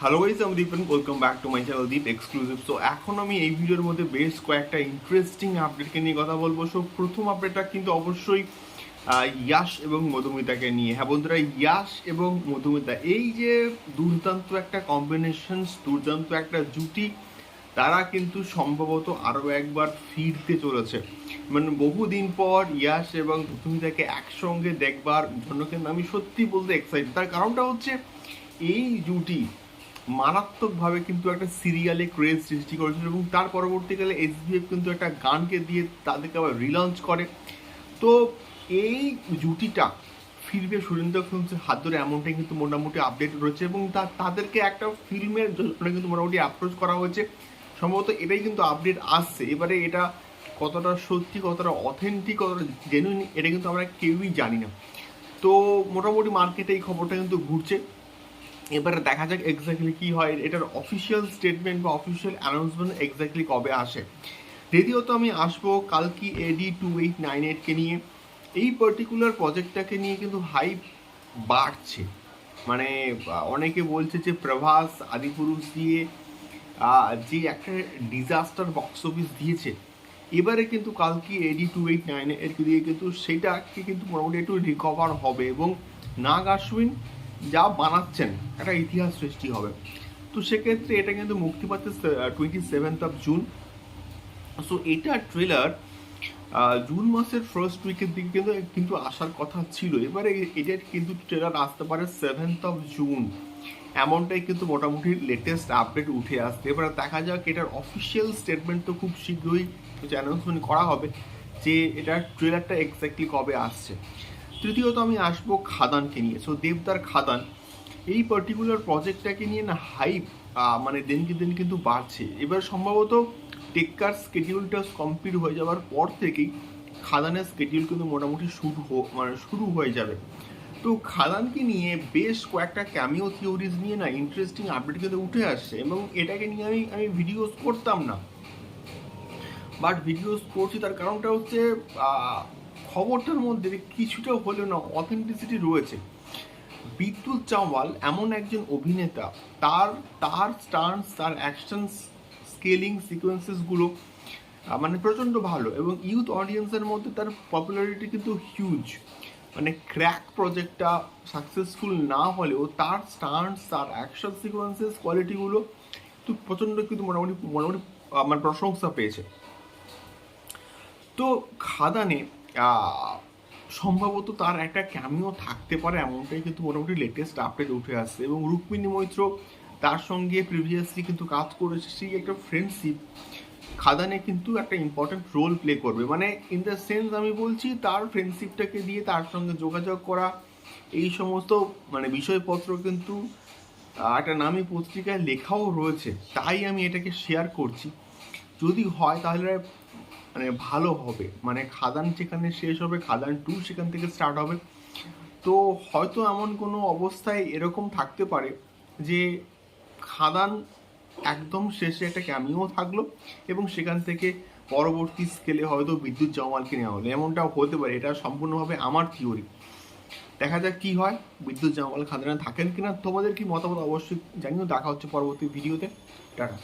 Hello guys আমি Dipan welcome back to my channel Deep exclusive so এখন আমি এই ভিডিওর মধ্যে বেশ কয়েকটা ইন্টারেস্টিং আপডেটকে নিয়ে কথা বলব। সো প্রথম আপডেটটা কিন্তু অবশ্যই ইয়াশ এবং মধুমিতাকে নিয়ে। হ্যাঁ বন্ধুরা, ইয়াশ এবং মধুমিতা, এই যে দুর্দান্ত একটা কম্বিনেশন দুর্দান্ত একটা জুটি, তারা কিন্তু সম্ভবত আরও একবার ফিরতে চলেছে। মানে বহুদিন পর ইয়াশ এবং মধুমিতাকে একসঙ্গে দেখবার জন্য কিন্তু আমি সত্যি বলতে এক্সাইটেড তার কারণটা হচ্ছে, এই জুটি মারাত্মকভাবে কিন্তু একটা সিরিয়ালে ক্রেজ সৃষ্টি করেছিল এবং তার পরবর্তীকালে এসবিএফ কিন্তু একটা গানকে দিয়ে তাদেরকে আবার রিলঞ্চ করে। তো এই জুটিটা ফিরবে সুরেন্দ্র ফিল্মসের হাত ধরে এমনটাই কিন্তু মোটামুটি আপডেট রয়েছে এবং তা- তাদেরকে একটা ফিল্মের জন্য কিন্তু মোটামুটি অ্যাপ্রোচ করা হয়েছে। সম্ভবত এটাই কিন্তু আপডেট আসছে। এবারে এটা কতটা সত্যি, কতটা অথেন্টিক কতটা জেনুইন এটা কিন্তু আমরা কেউই জানি না। তো মোটামুটি মার্কেটে এই খবরটা কিন্তু ঘুরছে। এবারে দেখা যাক এক্স্যাক্টলি কি হয়। এটার অফিসিয়াল স্টেটমেন্ট বা অফিসিয়াল অ্যানাউন্সমেন্ট এক্স্যাক্টলি কবে আসে। দ্বিতীয়ত আমি আসব কালকি এডি টু এইট নাইন এইটকে নিয়ে। এই পার্টিকুলার প্রজেক্টটাকে নিয়ে কিন্তু হাইপ বাড়ছে। মানে অনেকে বলছে যে প্রভাস, আদিপুরুষ দিয়ে যে একটা ডিজাস্টার বক্স অফিস দিয়েছে, এবারে কিন্তু কালকে এডি টু এইট নাইন এর দিয়ে কিন্তু সেটাকে কিন্তু মোটামুটি একটু রিকভার হবে এবং নাগ আশ্বিন যা বানাচ্ছেন, একটা ইতিহাস সৃষ্টি হবে। তো সেক্ষেত্রে এটা কিন্তু মুক্তি পাচ্ছে twenty seventh of June so এটা ট্রেলার জুন মাসের ফার্স্ট উইকের দিকে কিন্তু কিন্তু আসার কথা ছিল। এবারে এটার কিন্তু ট্রেলার আসতে পারে সেভেন্থ অফ জুন এমনটাই কিন্তু মোটামুটি লেটেস্ট আপডেট উঠে আসছে। এবারে দেখা যাক, এটার অফিসিয়াল স্টেটমেন্ট তো খুব শীঘ্রই অ্যানাউন্সমেন্ট করা হবে যে, এটার ট্রেলারটা এক্স্যাক্টলি কবে আসছে। তৃতীয়ত আমি আসব খাদানকে নিয়ে। সো দেবদার খাদান, এই পার্টিকুলার প্রজেক্টটাকে নিয়ে না হাইপ মানে দিনকে দিন কিন্তু বাড়ছে। এবার সম্ভবত টেক্কার স্কেডিউলটা কমপ্লিট হয়ে যাওয়ার পর থেকেই খাদানের স্কেডিউল কিন্তু মোটামুটি শুরু মানে শুরু হয়ে যাবে। তো খাদানকে নিয়ে বেশ কয়েকটা ক্যামিও থিওরিজ নিয়ে না ইন্টারেস্টিং আপডেট কিন্তু উঠে আসছে এবং এটাকে নিয়ে আমি আমি ভিডিওস করতাম না। বাট ভিডিওস করছি তার কারণটা হচ্ছে খবরটার মধ্যে কিছুটা হলেও না অথেন্টিসিটি রয়েছে। বিদ্যুৎ চাওয়াল এমন একজন অভিনেতা তার তার স্টান্স তার অ্যাকশন স্কেলিং সিকোয়েন্সেসগুলো মানে প্রচণ্ড ভালো এবং ইউথ অডিয়েন্সের মধ্যে তার পপুলারিটি কিন্তু হিউজ মানে ক্র্যাক প্রজেক্টটা সাকসেসফুল না হলেও তার স্টান্স তার অ্যাকশন সিকোয়েন্সেস কোয়ালিটিগুলো তো প্রচণ্ড কিন্তু মোটামুটি মোটামুটি আহ, মানে প্রশংসা পেয়েছে। তো খাদানে সম্ভবত তার একটা ক্যামিও থাকতে পারে এমনটাই কিন্তু মোটামুটি লেটেস্ট আপডেট উঠে আসছে। এবং রুক্মিণী মৈত্র তার সঙ্গে প্রিভিয়াসলি কিন্তু কাজ করেছে, সেই একটা ফ্রেন্ডশিপ খাদানে কিন্তু একটা ইম্পর্টেন্ট রোল প্লে করবে। মানে ইন দ্য সেন্স আমি বলছি তার ফ্রেন্ডশিপটাকে দিয়ে তার সঙ্গে যোগাযোগ করা, এই সমস্ত মানে বিষয়পত্র কিন্তু একটা নামি পত্রিকায় লেখাও রয়েছে, তাই আমি এটাকে শেয়ার করছি। যদি হয় তাহলে মানে ভালো হবে। মানে খাদান যেখানে শেষ হবে, খাদান টু সেখান থেকে স্টার্ট হবে। তো হয়তো এমন কোনো অবস্থায় এরকম থাকতে পারে যে খাদান একদম শেষে একটা ক্যামিও থাকল এবং সেখান থেকে পরবর্তী স্কেলে হয়তো বিদ্যুৎ জামালকে নেওয়া হলো। এমনটাও হতে পারে, এটা সম্পূর্ণভাবে আমার থিওরি দেখা যাক কি হয়, বিদ্যুৎ জামাল খাদানে থাকেন কিনা, তোমাদের কি মতামত অবশ্যই জানিও। দেখা হচ্ছে পরবর্তী ভিডিওতে টাটা।